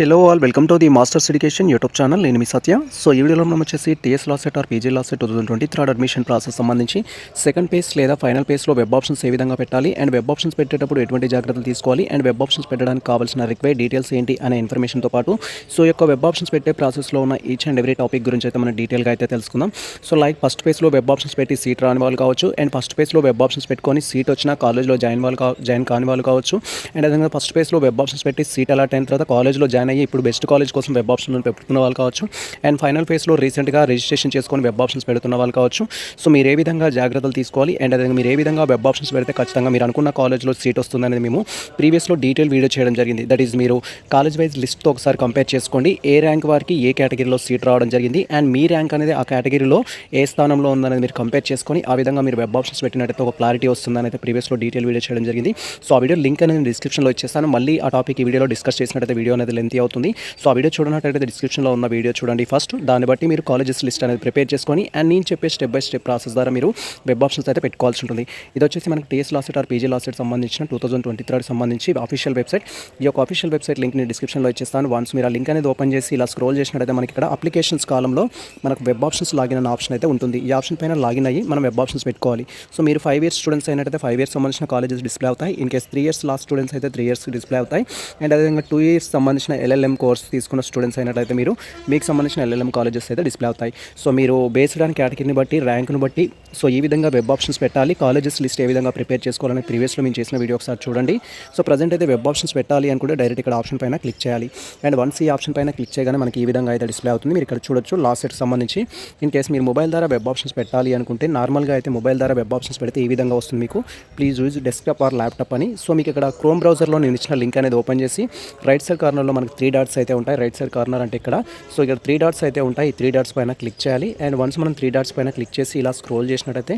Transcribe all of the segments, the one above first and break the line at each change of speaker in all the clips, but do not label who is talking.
Hello all welcome to the Masters Education YouTube channel నేను మీ Satya. So ఈ వీడియోలో మనం వచ్చేసి TS LAWCET or PG LAWCET two thousand twenty third admission process సంబంధించి సెకండ్ పేజ్ లేదా ఫైనల్ పేజ్లో వెబ్ ఆప్షన్స్ ఏ విధంగా పెట్టాలి అండ్ వెబ్ ఆప్షన్స్ పెట్టేటప్పుడు ఎటువంటి జాగ్రత్తలు తీసుకోవాలి అండ్ వెబ్ ఆప్షన్స్ పెట్టడానికి కావాల్సిన రిక్వైర్ డీటెయిల్స్ ఏంటి అనే ఇన్ఫర్మేషన్తో పాటు సో ఈ యొక్క వెబ్ ఆప్షన్స్ పెట్టే ప్రాసెస్లో ఉన్న ఈచ్ అండ్ ఎవ్రీ టాపిక్ గురించి అయితే మనం డీటెయిల్గా అయితే తెలుసుకుందాం. సో లైక్ ఫస్ట్ పేజ్లో వెబ్ ఆప్షన్స్ పెట్టి సీట్ రాని వాళ్ళు కావచ్చు అండ్ ఫస్ట్ పేజ్లో వెబ్ ఆప్షన్స్ పెట్టుకొని సీట్ వచ్చిన కాలేజ్లో జాయిన్ వాళ్ళు జాయిన్ కాని వాళ్ళు కావచ్చు. అండ్ అదేవిధంగా ఫస్ట్ పేజ్లో వెబ్ ఆప్షన్స్ పెట్టి సీట్ అలాట్ అయిన తర్వాత కాలేజ్లో జాయిన్ అయ్యి. ఇప్పుడు బెస్ట్ కాలేజ్ కోసం వెబ్ ఆప్షన్ పెట్టుకున్న వాళ్ళు కావచ్చు. అండ్ ఫైనల్ ఫేస్లో రీసెంట్గా రిజిస్ట్రేషన్ చేసుకొని వెబ్ ఆప్షన్స్ పెడుతున్న వాళ్ళు కావచ్చు. సో మీరు ఏ విధంగా జాగ్రత్తలు తీసుకోవాలి? అండ్ అదే మీరు ఏ విధంగా వెబ్ ఆప్షన్స్ పెడితే ఖచ్చితంగా మీరు అనుకున్న కాలేజ్లో సీట్ వస్తుందనేది మేము ప్రీవియస్లో డీటెయిల్ వీడియో చేయడం జరిగింది. దట్ ఈస్ మీరు కాలేజ్ వైజ్ లిస్ట్తో ఒకసారి కంపేర్ చేసుకోండి. ఏ ర్యాంక్ వారికి ఏ కేటగిరీలో సీట్ రావడం జరిగింది? అండ్ మీ ర్యాంక్ అనేది ఆ కేటగిరీలో ఏ స్థానంలో ఉందనేది మీరు కంపేర్ చేసుకొని ఆ విధంగా మీరు వెబ్ ఆప్షన్స్ పెట్టినట్టయితే ఒక క్లారిటీ వస్తుందని అయితే ప్రీవియస్లో డీటెయిల్ వీడియో చేయడం జరిగింది. సో ఆ వీడియో లింక్ అనేది డిస్క్రిప్షన్లో ఇచ్చేస్తాను. మళ్ళీ ఆ టాపిక్ ఈ వీడియోలో డిస్కస్ చేసినట్టయితే వీడియో అనేది లెంత్ అవుతుంది. సో ఆ వీడియో చూడనట్టయితే డిస్క్రిప్షన్లో ఉన్న వీడియో చూడండి ఫస్ట్. దాన్ని బట్టి మీరు కాలేజెస్ లిస్ట్ అనేది ప్రిపేర్ చేసుకొని అండ్ నేను చెప్పే స్టెప్ బై స్టెప్ ప్రాసెస్ ద్వారా మీరు వెబ్ ఆప్షన్స్ అయితే పెట్టుకోవాల్సి ఉంటుంది. ఇది వచ్చేసి మనకి TS LAWCET or PG LAWCET సంబంధించిన టూ థౌసండ్ ట్వంటీ థర్డ్ సంబంధించి ఆఫిషియల్ వెబ్సైట్ ఈ యొక్క ఆఫీషియల్ వెబ్సైట్ లింక్ నేను డిస్క్రిప్షన్లో ఇచ్చేస్తాను. వన్స్ మీరు ఆ లింక్ అనేది ఓపెన్ చేసి ఇలా స్క్రోల్ చేసినట్టయితే మనకి ఇక్కడ అప్లికేషన్స్ కాలంలో మనకు వెబ్ ఆప్షన్స్ లాగిన్ అనే ఆప్షన్ అయితే ఉంటుంది. ఈ ఆప్షన్ పైన లాగిన్ అయ్యి మనం వెబ్ ఆప్షన్స్ పెట్టుకోవాలి. సో మీరు ఫైవ్ ఇయర్స్ స్టూడెంట్స్ అయినట్టయితే ఫైవ్ ఇయర్స్ సంబంధించిన కాలేజెస్ డిస్ప్లే అవుతాయి. In case three years last students అయితే త్రీ ఇయర్స్ డిస్ప్లే అవుతాయి. అండ్ అదేవిధంగా టూ ఇయర్స్ సంబంధించిన ఎల్ఎల్ఎం కోర్స్ తీసుకున్న స్టూడెంట్స్ అయినట్లయితే మీరు మీకు సంబంధించిన ఎల్ఎల్ఎం కాలేజెస్ అయితే డిస్ప్లే అవుతాయి. సో మీరు బేస్డ్ ఆన్ కేటగిరీని బట్టి ర్యాంక్ను బట్టి సో ఈ విధంగా వెబ్ ఆప్షన్స్ పెట్టాలి. కాలేజెస్ లిస్ట్ ఏ విధంగా ప్రిపేర్ చేసుకోవాలని ప్రీవియస్లో మేము చేసిన వీడియో ఒకసారి చూడండి. సో ప్రజెంట్ అయితే వెబ్ ఆప్షన్స్ పెట్టాలి అనుకుంటే డైరెక్ట్ ఇక్కడ ఆప్షన్ పైన క్లిక్ చేయాలి. అండ్ వన్స్ ఈ ఆప్షన్ పైన క్లిక్ చేయగానే మనకి ఈ విధంగా అయితే డిస్ప్లే అవుతుంది. మీరు ఇక్కడ చూడొచ్చు లాస్ట్ సెట్ సంబంధించి. ఇన్ కేస్ మీరు మొబైల్ ద్వారా వెబ్ ఆప్షన్స్ పెట్టాలి అనుకుంటే నార్మల్గా అయితే మొబైల్ ద్వారా వెబ్ ఆప్షన్స్ పెడితే ఈ విధంగా వస్తుంది మీకు. Please use desktop or laptop అని. సో మీకు ఇక్కడ క్రోమ్ బ్రౌజర్లో నేను ఇచ్చిన లింక్ అనేది ఓపెన్ చేసి రైట్ సైడ్ కార్నర్లో మనకి త్రీ డాట్స్ అయితే ఉంటాయి. రైట్ సైడ్ కార్నర్ అంటే ఇక్కడ. సో ఇక్కడ త్రీ డాట్స్ అయితే ఉంటాయి. ఈ త్రీ డాట్స్ పైన క్లిక్ చేయాలి. అండ్ వన్స్ మనం త్రీ డాట్స్ పైన క్లిక్ చేసి ఇలా స్క్రోల్ చేసినట్టయితే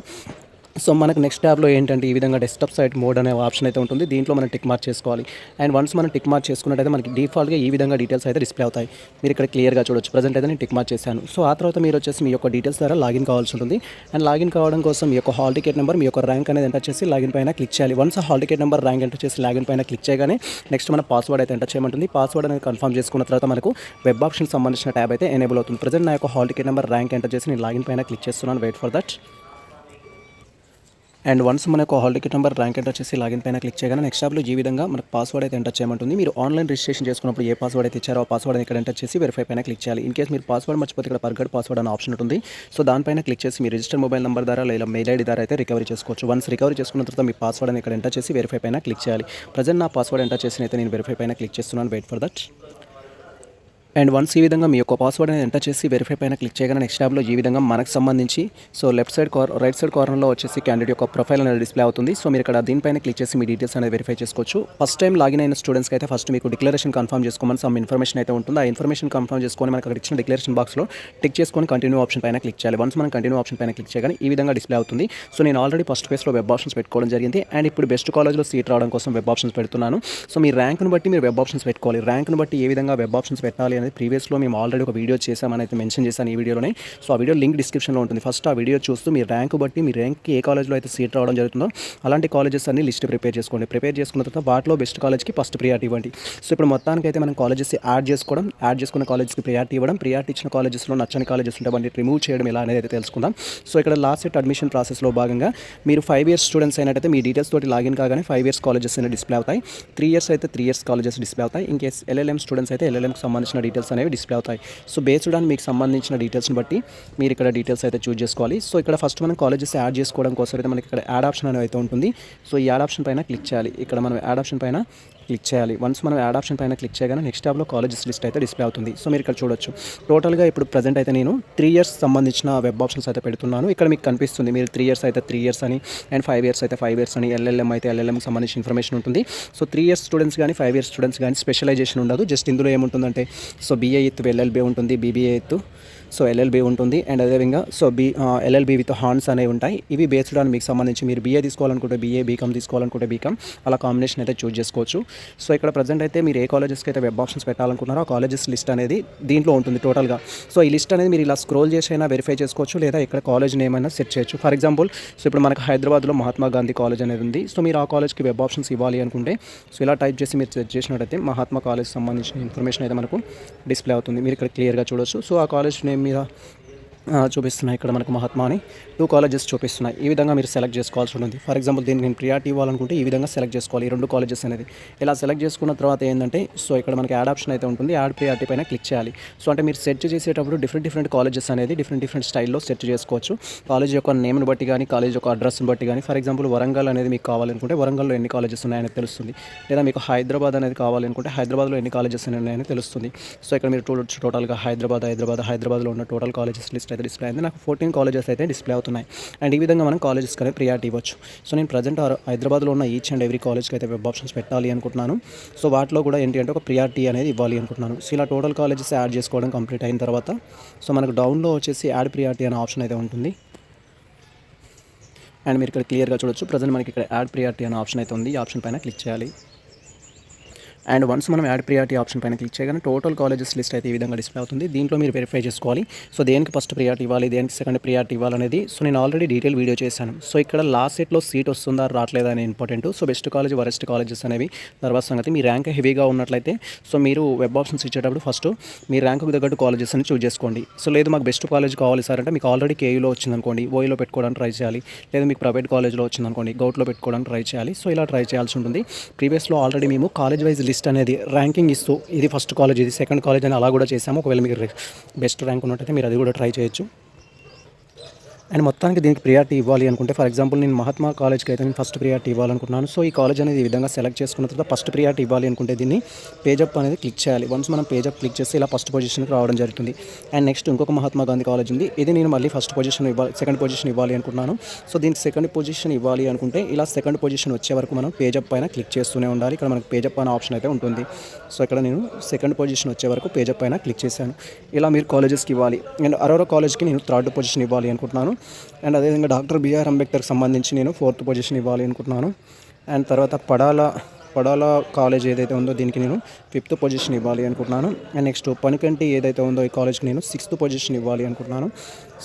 సో మనకు నెక్స్ట్ ట్యాబ్లో ఏంటంటే ఈ విధంగా డెస్క్టాప్ సైట్ మోడ్ అనే ఆప్షన్ అయితే ఉంటుంది. దీంట్లో మనం టిక్ మార్క్ చేసుకోవాలి. అండ్ వన్స్ మనం టిక్ మార్క్ చేసుకున్నట్టయితే మనకి డిఫాల్ట్గా ఈ విధంగా డీటెయిల్స్ అయితే డిస్ప్లే అవుతాయి. మీరు ఇక్కడ క్లియర్గా చూడొచ్చు. ప్రజెంట్ అయితే నేను టిక్ మార్క్ చేశాను. సో ఆ తర్వాత మీరు వచ్చేసి మీ యొక్క డీటెయిల్స్ ద్వారా లాగిన్ కావాల్సి ఉంటుంది. అండ్ లాగిన్ కావడం కోసం మీ యొక్క హాల్ టికెట్ నెంబర్ మీ యొక్క ర్యాంక్ అనేది ఎంటర్ చేసి లాగిన్ పైన క్లిక్ చేయాలి. Once hall ticket number rank enter చేసి లాగిన్ పైన క్లిక్ చేయగానే నెక్స్ట్ మన పాస్వర్డ్ అయితే ఎంటర్ చేయమంటుంది. పాస్వర్డ్ అనేది కన్ఫర్మ్ చేసుకున్న తర్వాత మనకు వెబ్ ఆప్షన్ సంబంధించిన ట్యాబ్ అయితే ఎనేబుల్ అవుతుంది. ప్రజెంట్ నా యొక్క hall ticket number rank enter చేసి నేను లాగిన్ పైన క్లిక్ చేస్తున్నాను. Wait for that and once మనకు hall ticket number rank enter చేసి లాగిన్ పైన క్లిక్ చేయగానే నెక్స్ట్ యాప్లో ఈ విధంగా మనకు పాస్వర్డ్ అయితే ఎంటర్ చేయమంటుంది. మీరు ఆన్లైన్ రిజిస్ట్రేషన్ చేసుకున్నప్పుడు ఏ పాస్వర్డ్ అయితే ఇచ్చారో ఆ పాస్వర్డ్ ఇక్కడ ఎంటర్ చేసి వెరిఫై పైన క్లిక్ చేయాలి. ఇన్ కేస్ మీరు పాస్వర్డ్ మర్చిపోతే ఇక్కడ పర్గడ్ పాస్వర్డ్ అనే ఆప్షన్ ఉంటుంది. సో దానిపైన క్లిక్ చేసి మీ రిజిస్టర్ మొబైల్ నెంబర్ ద్వారా లేదా మెయిల్ ఐడి ద్వారా అయితే రికవరీ చేసుకోవచ్చు. వన్స్ రికవరీ చేసుకున్న తర్వాత మీ పాస్వర్డ్ అని ఇక్కడ ఎంటర్ చేసి వెరిఫై పైన క్లిక్ చేయాలి. ప్రజెంట్ నా పాస్వర్డ్ ఎంటర్ చేసి అయితే నేను వెరిఫై పైన క్లిక్ చేస్తున్నాను. Wait for that and once ఈ విధంగా మీ యొక్క పాస్వర్డ్ అనేది ఎంటర్ చేసి వెరిఫై పైన క్లిక్ చేయగానే నెక్స్ట్ ట్యాబ్లో ఈ విధంగా మనకు సంబంధించి so left side car right side కార్నర్లో వచ్చేసి క్యాండిడేట్ యొక్క ప్రొఫైల్ అనేది డిస్ప్లే అవుతుంది. సో మీరు ఇక్కడ దీనిపైన క్లిక్ చేసి మీ డీటెయిల్స్ అనేది వెరిఫై చేసుకోవచ్చు. ఫస్ట్ టైం లాగిన్ అయిన స్టూడెంట్స్కి అయితే ఫస్ట్ మీకు డిక్లరేషన్ కన్ఫర్మ్ చేసుకోమని సమ్ ఇన్ఫర్మేషన్ అయితే ఉంటుంది. ఆ ఇన్ఫర్మేషన్ కన్ఫర్మ్ చేసుకొని మనకు అక్కడ ఇచ్చిన డిక్లరేషన్ బాక్స్లో టిక్ చేసుకొని కంటిన్యూ ఆప్షన్ పైన క్లిక్ చేయాలి. వన్స్ మనం కంటిన్యూ ఆప్షన్ పైన క్లిక్ చేయగానే ఈ విధంగా డిస్ప్లే అవుతుంది. సో నేను ఆల్రెడీ ఫస్ట్ ఫేస్లో వెబ్ ఆప్షన్స్ పెట్టుకోవడం జరిగింది. అండ్ ఇప్పుడు బెస్ట్ కాలేజ్లో సీట్ రావడం కోసం వెబ్ ఆప్షన్స్ పెడుతున్నాను. సో మీ ర్యాంక్ను బట్టి మీరు వెబ్ ఆప్షన్స్ పెట్టుకోవాలి. ర్యాంక్ను బట్టి ఏ విధంగా వెబ్ ఆప్షన్స్ పెట్టాలి అనేది ప్రీవియస్లో మేము ఆల్రెడీ ఒక వీడియో చేసామని అయితే మెన్షన్ చేశాను ఈ వీడియోలోనే సో ఆ వీడియో లింక్ డిస్క్రిప్షన్లో ఉంటుంది. ఫస్ట్ ఆ వీడియో చూస్తూ మీ ర్యాంక్ బట్టి మీ ర్యాంక్కి ఏ కాలేజ్లో అయితే సీట్ రావడం జరుగుతుందో అలాంటి కాలేజెస్ అన్ని లిస్ట్ ప్రిపేర్ చేసుకోండి. ప్రిపేర్ చేసుకున్న తర్వాత వాటిలో బెస్ట్ కాలేజ్కి ఫస్ట్ ప్రియారిటీ ఇవ్వండి. సో ఇప్పుడు మొత్తానికి అయితే మనం కాలేజెస్ యాడ్ చేసుకోవడం యాడ్ చేసుకున్న కాలేజ్కి ప్రియారిటీ ఇవ్వడం ప్రియారిటీ ఇచ్చిన కాలేజెస్లో నచ్చని కాలేజెస్ ఉంటే వాటిని రిమూవ్ చేయడం ఎలా అనేది అయితే తెలుసుకుందాం. సో ఇక్కడ లాస్ట్ సెట్ అడ్మిషన్ ప్రాసెస్లో భాగంగా మీరు ఫైవ్ ఇయర్స్ స్టూడెంట్స్ అయినట్టయితే మీ డీటెయిల్స్ తోటి లాగిన్ కాగానే ఫైవ్ ఇయర్స్ కాలేజెస్ అయినా డిస్ప్లే అవుతాయి. త్రీ ఇయర్స్ అయితే త్రీ ఇయర్స్ కాలేజెస్ డిస్ప్లే అవుతాయి. ఇంకేస్ ఎల్ఎల్ఎం స్టూడెంట్స్ అయితే ఎల్ఎల్ఎంకి సంబంధించిన డీటెయిల్స్ అనేవి డిస్ప్లే అవుతాయి. సో బేస్డ్ ఆన్ మీకు సంబంధించిన డీటెయిల్స్ని బట్టి మీరు ఇక్కడ డీటెయిల్స్ అయితే చూజ్ చేసుకోవాలి. సో ఇక్కడ ఫస్ట్ మనం కాలేజెస్ యాడ్ చేసుకోవడం కోసం అయితే మనకి ఇక్కడ యాడ్ ఆప్షన్ అనేది అయితే ఉంటుంది. సో ఈ యాడ్ ఆప్షన్ పైన క్లిక్ చేయాలి. ఇక్కడ మనం యాడ్ ఆప్షన్ పైన క్లిక్ చేయాలి. వన్స్ మనం యాడ్ ఆప్షన్ పైన క్లిక్ చేయగానే నెక్స్ట్ ట్యాబ్లో కాలేజెస్ లిస్ట్ అయితే డిస్ప్లే అవుతుంది. సో మీరు ఇక్కడ చూడొచ్చు. టోటల్గా ఇప్పుడు ప్రజెంట్ అయితే నేను త్రీ ఇయర్స్ సంబంధించిన వెబ్ ఆప్షన్స్ అయితే పెడుతున్నాను. ఇక్కడ మీకు కనిపిస్తుంది మీరు త్రీ ఇయర్స్ అయితే త్రీ ఇయర్స్ అని అండ్ ఫైవ్ ఇయర్స్ అయితే ఫైవ్ ఇయర్స్ అని ఎల్ఎల్ఎం అయితే ఎల్ఎల్ఎంకి సంబంధించిన ఇన్ఫర్మేషన్ ఉంటుంది. సో త్రీ ఇయర్స్ స్టూడెంట్స్ కానీ ఫైవ్ ఇయర్స్ స్టూడెంట్స్ కానీ స్పెషలైజేషన్ ఉండదు. జస్ట్ ఇందులో ఏముంటుందంటే సో బీఏ ఎత్తు ఎల్ఎల్బీ ఉంటుంది బీబీఏ ఎత్తు సో ఎల్ఎల్బి ఉంటుంది అండ్ అదేవిధంగా సో బి ఎల్ఎల్బి విత్ హార్న్స్ అనేవి ఉంటాయి. ఇవి బేస్డ్ ఆన్ మీకు సంబంధించి మీరు బీఏ తీసుకోవాలనుకుంటే బీఏ బీకామ్ తీసుకోవాలనుకుంటే బీకామ్ అలా కాంబినేషన్ అయితే చూజ్ చేసుకోవచ్చు. సో ఇక్కడ ప్రజెంట్ అయితే మీరు ఏ కాలేజెస్కి అయితే వెబ్ ఆప్షన్స్ పెట్టాలనుకున్నారో ఆ కాలేజెస్ లిస్ట్ అనేది దీంట్లో ఉంటుంది టోటల్గా సో ఈ లిస్ట్ అనేది మీరు ఇలా స్క్రోల్ చేసి అయినా వెరిఫై చేసుకోవచ్చు లేదా ఇక్కడ కాలేజ్ నేమ్ అయినా సెట్ చేయొచ్చు. ఫర్ ఎగ్జాంపుల్ సో ఇప్పుడు మనకు హైదరాబాద్లో మహాత్మా గాంధీ కాలేజ్ అనేది ఉంది. సో మీరు ఆ కాలేజ్కి వెబ్ ఆప్షన్స్ ఇవ్వాలి అనుకుంటే సో ఇలా టైప్ చేసి మీరు సెర్చ్ చేసినట్టయితే మహాత్మా కాలేజ్ సంబంధించిన ఇన్ఫర్మేషన్ అయితే మనకు డిస్ప్లే అవుతుంది. మీరు ఇక్కడ క్లియర్గా చూడొచ్చు. సో ఆ కాలేజ్ నేమ్ మీద ఆ, చూపిస్తున్నాయి ఇక్కడ మనకు మహాత్మా అని టూ కాలేజెస్ చూపిస్తున్నాయి. ఈ విధంగా మీరు సెలెక్ట్ చేసుకోవాల్సి ఉంటుంది. ఫర్ ఎగ్జాంపుల్ దీనికి నేను ప్రియారిటీ ఇవ్వాలనుకుంటే ఈ విధంగా సెలెక్ట్ చేసుకోవాలి. ఈ రెండు కాలేజెస్ అనేది. ఇలా సెలెక్ట్ చేసుకున్న తర్వాత ఏంటంటే సో ఇక్కడ మనకి యాడ్ ఆప్షన్ అయితే ఉంటుంది. యాడ్ ప్రియారిటీ పైన క్లిక్ చేయాలి. సో అంటే మీరు సెర్చ్ చేసేటప్పుడు డిఫరెంట్ డిఫరెంట్ కాలేజెస్ అనేది డిఫరెంట్ డిఫరెంట్ స్టైల్లో సెర్చ్ చేసుకోవచ్చు. కాలేజ్ యొక్క నేమ్ని బట్టి కానీ కాలేజ్ యొక్క అడ్రస్ని బట్టి కానీ ఫర్ ఎగ్జాంపుల్ వరంగల్ అనేది మీకు కావాలనుకుంటే వరంగల్లో ఎన్ని కాలేజెస్ ఉన్నాయని తెలుస్తుంది. లేదా మీకు హైదరాబాద్ అనేది కావాలనుకుంటే హైదరాబాద్లో ఎన్ని కాలేజెస్ ఉన్నాయని తెలుస్తుంది. సో ఇక్కడ మీరు టోటల్గా హైదరాబాద్ హైదరాబాద్ హైదరాబాద్లో ఉన్న టోటల్ కాలేజెస్ లిస్ట్ అయితే డిస్ప్లే అయింది. నాకు ఫోర్టీన్ కాలేజెస్ అయితే డిస్ప్లే అవుతున్నాయి. అండ్ ఈ విధంగా మనం కాలేజెస్ కానీ ప్రియారిటీ ఇవ్వచ్చు. సో నేను ప్రజెంట్ హైదరాబాద్లో ఉన్న ఈచ్ అండ్ ఎవ్రీ కాలేజ్కి అయితే వెబ్ ఆప్షన్స్ పెట్టాలి అనుకుంటున్నాను. సో వాటిలో కూడా ఏంటి అంటే ఒక ప్రియారిటీ అనేది ఇవ్వాలి అనుకుంటున్నాను. సో ఇలా టోటల్ కాలేజెస్ యాడ్ చేసుకోవడం కంప్లీట్ అయిన తర్వాత సో మనకు డౌన్లో వచ్చేసి యాడ్ ప్రియారిటీ అనే ఆప్షన్ అయితే ఉంటుంది. అండ్ మీరు ఇక్కడ క్లియర్గా చూడొచ్చు. ప్రజెంట్ మనకి ఇక్కడ యాడ్ ప్రియారిటీ అనే ఆప్షన్ అయితే ఉంది. ఈ ఆప్షన్ పైన క్లిక్ చేయాలి. అండ్ వన్స్ మనం యాడ్ ప్రియారిటీ ఆప్షన్ పైన క్లిక్ చేయగానే టోటల్ కాలేజెస్ లిస్ట్ అయితే ఈ విధంగా డిస్ప్లే అవుతుంది. దీంట్లో మీరు వెరిఫై చేసుకోవాలి. సో దేనికి ఫస్ట్ ప్రియారిటీ ఇవ్వాలి దేనికి సెకండ్ ప్రియారిటీ ఇవ్వాలనేది సో నేను ఆల్రెడీ డీటెయిల్ వీడియో చేశాను. సో ఇక్కడ లాస్ట్ సెట్లో సీట్ వస్తుందా రావట్లేదా అనే important so best college worst colleges అనేవి తర్వాత సంగతి. మీ ర్యాంక్ హెవీగా ఉన్నట్లయితే సో మీరు వెబ్ ఆప్షన్స్ ఇచ్చేటప్పుడు ఫస్ట్ మీ ర్యాంకుకు తగ్గట్టు కాలేజెస్ అని చూస్ చేసుకోండి. సో లేదు మాకు బెస్ట్ కాలేజ్ కావాలి సార్ అంటే మీకు ఆల్రెడీ కేయూలో వచ్చిందనుకోండి ఓయిలో పెట్టుకోవడానికి ట్రై చేయాలి. లేదా మీకు ప్రైవేట్ కాలేజ్లో వచ్చిందనుకోండి గౌట్లో పెట్టుకోవడానికి ట్రై చేయాలి. సో ఇలా ట్రై చేయాల్సి ఉంటుంది. ప్రీవియస్లో ఆల్రెడీ మేము కాలేజ్ వైజ్ లిస్ట్ అనేది ర్యాంకింగ్ ఇస్తూ ఇది ఫస్ట్ కాలేజ్ ఇది సెకండ్ కాలేజ్ అని అలా కూడా చేసాము ఒకవేళ మీకు బెస్ట్ ర్యాంక్ ఉన్నట్టయితే మీరు అది కూడా ట్రై చేయొచ్చు. అండ్ మొత్తానికి దీనికి ప్రియారిటీ ఇవ్వాలి అనుకుంటే ఫర్ ఎగ్జాంపుల్ నేను మహాత్మా కాలేజ్కి అయితే నేను ఫస్ట్ ప్రియారిటీ ఇవ్వాలనుకుంటున్నాను. సో ఈ కాలేజ్ అనేది ఈ విధంగా సెలెక్ట్ చేసుకున్న తర్వాత ఫస్ట్ ప్రియారిటీ ఇవ్వాలి అనుకుంటే దీన్ని పేజప్ అనేది క్లిక్ చేయాలి. వన్స్ మనం పేజప్ క్లిక్ చేస్తే ఇలా ఫస్ట్ పొజిషన్కి రావడం జరుగుతుంది. అండ్ నెక్స్ట్ ఇంకొక మహాత్మా గాంధీ కాలేజ్ ఉంది. ఇది నేను మళ్ళీ ఫస్ట్ పొజిషన్ ఇవ్వాలి సెకండ్ పొజిషన్ ఇవ్వాలి అనుకుంటున్నాను. సో దీనికి సెకండ్ పొజిషన్ ఇవ్వాలి అనుకుంటే ఇలా సెకండ్ పొజిషన్ వచ్చే వరకు మనం పేజప్ పైన క్లిక్ చేస్తూనే ఉండాలి. ఇక్కడ మనకు పేజప్ అనే ఆప్షన్ అయితే ఉంటుంది. సో ఇక్కడ నేను సెకండ్ పొజిషన్ వచ్చే వరకు పేజప్ పైన క్లిక్ చేశాను. ఇలా మీరు కాలేజెస్కి ఇవ్వాలి. అండ్ అరోరా కాలేజ్కి నేను థర్డ్ పొజిషన్ ఇవ్వాలి అనుకుంటున్నాను. అండ్ అదేవిధంగా డాక్టర్ బిఆర్ అంబేద్కర్కి సంబంధించి నేను ఫోర్త్ పొజిషన్ ఇవ్వాలి అనుకుంటున్నాను. అండ్ తర్వాత పడాల పడాల కాలేజ్ ఏదైతే ఉందో దీనికి నేను ఫిఫ్త్ పొజిషన్ ఇవ్వాలి అనుకుంటున్నాను. అండ్ నెక్స్ట్ పనికంటి ఏదైతే ఉందో ఈ కాలేజ్కి నేను సిక్స్త్ పొజిషన్ ఇవ్వాలి అనుకుంటున్నాను.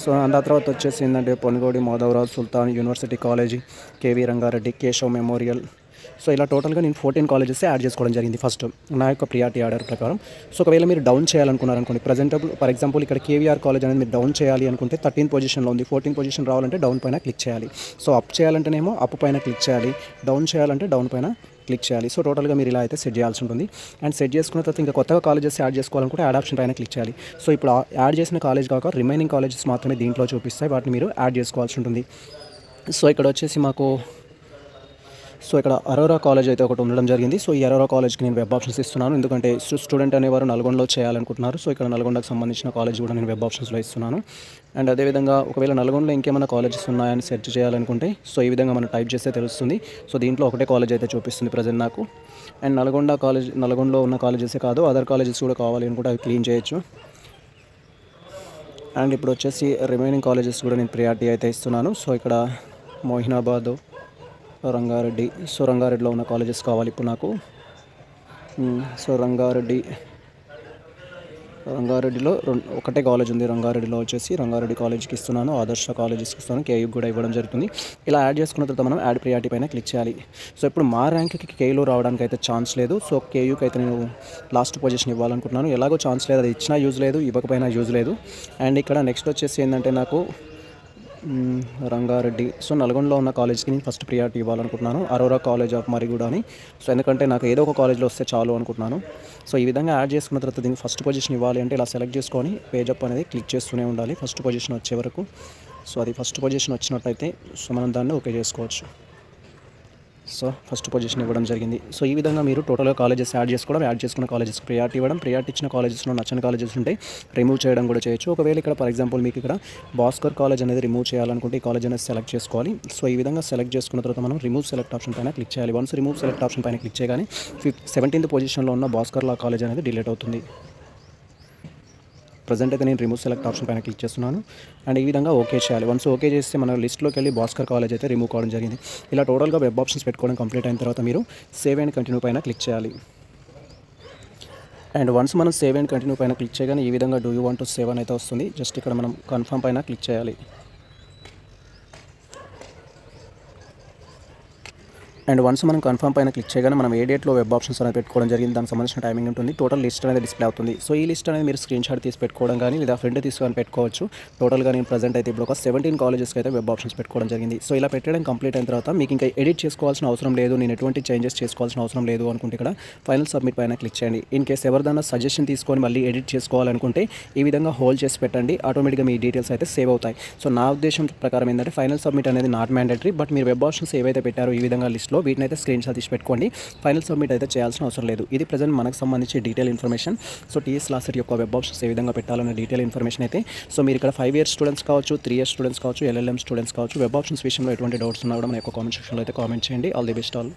సో అండ్ ఆ తర్వాత వచ్చేసి ఏంటంటే Ponugodi Madhavarao Sultan university college KV Rangareddy Keshav memorial so ఇలా టోటల్గా నేను ఫోర్టీన్ కాలేజెస్ యాడ్ చేసుకోవడం జరిగింది ఫస్ట్. నా యొక్క ప్రియారిటీ ఆర్డర్ ప్రకారం. సో ఒకవేళ మీరు డౌన్ చేయాలనుకున్నారనుకోండి ప్రజెంటబుల్ ఫర్ ఎగ్జాంపుల్ ఇక్కడ కేవీఆర్ కాలేజ్ అనేది మీరు డౌన్ చేయాలి అనుకుంటే థర్టీన్ పొజిషన్లో ఉంది. ఫోర్టీన్ పొజిషన్ రావాలంటే డౌన్ పైన క్లిక్ చేయాలి. సో అప్ చేయాలంటేనేమో అప్ పైన క్లిక్ చేయాలి. డౌన్ చేయాలంటే డౌన్ పైన క్లిక్ చేయాలి. సో టోటల్గా మీరు ఇలా అయితే సెట్ చేయాల్సి ఉంటుంది. అండ్ సెట్ చేసుకున్న తర్వాత ఇంకా కొత్తగా కాలేజెస్ యాడ్ చేసుకోవాలనుకుంటే యాడ్ ఆప్షన్ పైన క్లిక్ చేయాలి. సో ఇప్పుడు యాడ్ చేసిన కాలేజ్ కాక రిమైనింగ్ కాలేజెస్ మాత్రమే దీంట్లో చూపిస్తాయి. వాటిని మీరు యాడ్ చేసుకోవాల్సి ఉంటుంది. సో ఇక్కడ వచ్చేసి మాకు సో ఇక్కడ అరోరా కాలేజ్ అయితే ఒకటి ఉండడం జరిగింది. సో ఈ అరోరా కాలేజ్కి నేను వెబ్ ఆప్షన్స్ ఇస్తున్నాను. ఎందుకంటే స్టూడెంట్ అనేవారు నల్గొండలో చేయాలనుకుంటున్నారు. సో ఇక్కడ నల్గొండకు సంబంధించిన కాలేజ్ కూడా నేను వెబ్ ఆప్షన్స్లో ఇస్తున్నాను. అండ్ అదేవిధంగా ఒకవేళ నల్గొండలో ఇంకేమైనా కాలేజెస్ ఉన్నాయని సెర్చ్ చేయాలనుకుంటే సో ఈ విధంగా మనం టైప్ చేస్తే తెలుస్తుంది. సో దీంట్లో ఒకటే కాలేజ్ అయితే చూపిస్తుంది ప్రజెంట్ నాకు. అండ్ నల్గొండ కాలేజ్ నల్గొండలో ఉన్న కాలేజెసే కాదు అదర్ కాలేజెస్ కూడా కావాలి అనుకుంటే అవి క్లీన్ చేయొచ్చు. అండ్ ఇప్పుడు వచ్చేసి రిమైనింగ్ కాలేజెస్ కూడా నేను ప్రియారిటీ అయితే ఇస్తున్నాను. సో ఇక్కడ మోహినాబాద్ రంగారెడ్డి సో రంగారెడ్డిలో ఉన్న కాలేజెస్ కావాలి ఇప్పుడు నాకు. సో రంగారెడ్డి రంగారెడ్డిలో ఒకటే కాలేజ్ ఉంది. రంగారెడ్డిలో వచ్చేసి రంగారెడ్డి కాలేజ్కి ఇస్తున్నాను. ఆదర్శ కాలేజెస్కి ఇస్తాను కేయూకి కూడా ఇవ్వడం జరుగుతుంది. ఇలా యాడ్ చేసుకున్న తర్వాత మనం యాడ్ ప్రియారిటీ పైన క్లిక్ చేయాలి. సో ఇప్పుడు మా ర్యాంక్కి కేయూలో రావడానికి అయితే ఛాన్స్ లేదు. సో కేయూకి అయితే నేను లాస్ట్ పొజిషన్ ఇవ్వాలనుకుంటున్నాను. ఎలాగో ఛాన్స్ లేదు. అది ఇచ్చినా యూజ్ లేదు. ఇవ్వకపోయినా యూజ్ లేదు. అండ్ ఇక్కడ నెక్స్ట్ వచ్చేసి ఏంటంటే నాకు రంగారెడ్డి. సో నల్గొండలో ఉన్న కాలేజ్కి నేను ఫస్ట్ ప్రియారిటీ ఇవ్వాలనుకుంటున్నాను. అరోరా కాలేజ్ ఆఫ్ మరిగూడ అని సో ఎందుకంటే నాకు ఏదో ఒక కాలేజ్లో వస్తే చాలు అనుకుంటున్నాను. సో ఈ విధంగా యాడ్ చేసుకున్న తర్వాత దీనికి ఫస్ట్ పొజిషన్ ఇవ్వాలి అంటే ఇలా సెలెక్ట్ చేసుకొని పేజప్ అనేది క్లిక్ చేస్తూనే ఉండాలి. ఫస్ట్ పొజిషన్ వచ్చే వరకు. సో అది ఫస్ట్ పొజిషన్ వచ్చినట్టయితే సో మనం దాన్ని ఓకే చేసుకోవచ్చు. సో ఫస్ట్ పొజిషన్ ఇవ్వడం జరిగింది. సో ఈ విధంగా మీరు టోటల్గా కాలేజెస్ యాడ్ చేసుకోవడం యాడ్ చేసుకున్న కాలేజెస్ ప్రియారిటీ ఇవ్వడం ప్రియారిటీ ఇచ్చిన కాలేజెస్లో నచ్చని కాలేజెస్ ఉంటే రిమూవ్ చేయడం కూడా చేయొచ్చు. ఒకవేళ ఇక్కడ ఫర్ ఎగ్జాంపుల్ మీకు ఇక్కడ భాస్కర్ కాలేజ్ అనేది రిమూవ్ చేయాలనుకుంటే ఈ కాలేజ్ అనేది సెలెక్ట్ చేసుకోవాలి. సో ఈ విధంగా సెలెక్ట్ చేసుకున్న తర్వాత మనం రిమూవ్ సెలెక్ట్ ఆప్షన్ పైన క్లిక్ చేయాలి. వన్స్ రిమూవ్ సెలెక్ట్ ఆప్షన్ పైన క్లిక్ చేయగానే ఫిఫ్త్ సెవెంటీన్త్ పొజిషన్లో ఉన్న భాస్కర్ లా కాలేజ్ అనేది డిలీట్ అవుతుంది. ప్రజెంట్ అయితే నేను రిమూవ్ సెలెక్ట్ ఆప్షన్ పైన క్లిక్ చేస్తున్నాను. అండ్ ఈ విధంగా ఓకే చేయాలి. వన్స్ ఓకే చేస్తే మన లిస్ట్లోకి వెళ్ళి భాస్కర్ కాలేజ్ అయితే రిమూవ్ కావడం జరిగింది. ఇలా టోటల్గా వెబ్ ఆప్షన్స్ పెట్టుకోవడం కంప్లీట్ అయిన తర్వాత మీరు సేవ్ అండ్ కంటిన్యూ పైన క్లిక్ చేయాలి. అండ్ వన్స్ మనం సేవ్ అండ్ కంటిన్యూ పైన క్లిక్ చేయగానే ఈ విధంగా do you want to save అని అయితే వస్తుంది. జస్ట్ ఇక్కడ మనం కన్ఫర్మ్ పైన క్లిక్ చేయాలి. అండ్ వన్స్ మనం కన్ఫర్మ్ పైన క్లిక్ చేయగానే మనం ఏ డేట్లో వెబ్ ఆప్షన్స్ అనేది పెట్టుకోవడం జరిగింది దానికి సంబంధించిన టైమింగ్ ఉంటుంది. టోటల్ లిస్ట్ అనేది డిస్ప్లే అవుతుంది. సో ఈ లిస్ట్ అనేది మీరు స్క్రీన్ షాట్ తీసి పెట్టుకోవడం కానీ లేదా ఫ్రెండ్ తీసుకొని పెట్టుకోవచ్చు. టోటల్గా నేను ప్రజెంట్ అయితే ఇప్పుడు ఒక సెవెంటీన్ కాలేజెస్కి అయితే వెబ్ ఆప్షన్స్ పెట్టుకోవడం జరిగింది. సో ఇలా పెట్టడం కంప్లీట్ అయిన తర్వాత మీకు ఇంకా ఎడిట్ చేసుకోవాల్సిన అవసరం లేదు. నేను ఎటువంటి చేంజెస్ చేసుకోవాల్సిన అవసరం లేదు అనుకుంటే ఇక్కడ ఫైనల్ సబ్మిట్ పైన క్లిక్ చేయండి. ఇన్ కేస్ ఎవరిదైనా సజెషన్ తీసుకొని మళ్ళీ ఎడిట్ చేసుకోవాలనుకుంటే ఈ విధంగా హోల్డ్ చేసి పెట్టండి. ఆటోమేటిక్గా మీ డీటెయిల్స్ అయితే సేవ్ అవుతాయి. సో నా ఉద్దేశం ప్రకారం ఏంటంటే ఫైనల్ సబ్మిట్ అనేది నాట్ మ్యాండేటరీ బట్ మీరు వెబ్ ఆప్షన్స్ ఏవైతే పెట్టారో ఈ విధంగా లిస్ట్లో వీటిని అయితే స్క్రీన్ షాట్ తీసి పెట్టుకోండి. ఫైనల్ సబ్మిట్ అయితే చేయాల్సిన అవసరం లేదు. ఇది ప్రజెంట్ మనకు సంబంధించి డీటెయిల్ ఇన్ఫర్మేషన్ సో టీఎస్ లాసర్ యొక్క వెబ్ ఆప్షన్స్ ఏ విధంగా పెట్టాలన్న డీటెయిల్ ఇన్ఫర్మేషన్ అయితే. సో మీరు ఇక్కడ ఫైవ్ ఇయర్స్ స్టూడెంట్స్ కావచ్చు త్రీ ఇయర్స్ స్టూడెంట్స్ కావచ్చు ఎల్ఎల్ఎం స్టూడెంట్స్ కావచ్చు వెబ్ ఆప్షన్స్ విషయంలో ఎటువంటి డౌట్స్ ఉన్నా కూడా మన యొక్క కామెంట్ సెక్షన్లో అయితే కామెంట్ చేయండి. All the best all